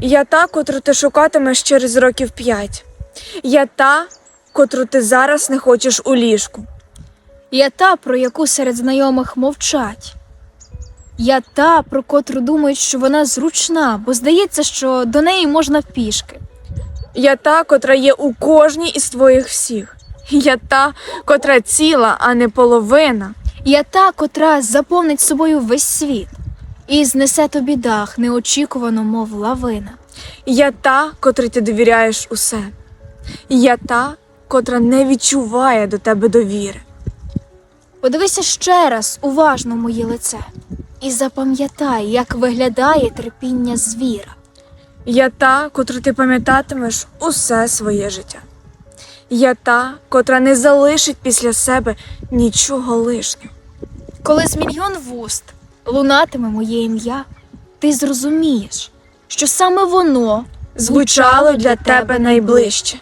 Я та, котру ти шукатимеш через років п'ять. Я та, котру ти зараз не хочеш у ліжку. Я та, про яку серед знайомих мовчать. Я та, про котру думають, що вона зручна, бо здається, що до неї можна пішки. Я та, котра є у кожній із твоїх всіх. Я та, котра ціла, а не половина. Я та, котра заповнить собою весь світ і знесе тобі дах неочікувано, мов лавина. Я та, котрій ти довіряєш усе. Я та, котра не відчуває до тебе довіри. Подивися ще раз уважно моє лице і запам'ятай, як виглядає терпіння звіра. Я та, котру ти пам'ятатимеш усе своє життя. Я та, котра не залишить після себе нічого лишнього. Коли з мільйон вуст лунатиме моє ім'я, ти зрозумієш, що саме воно Звучало для тебе найближче.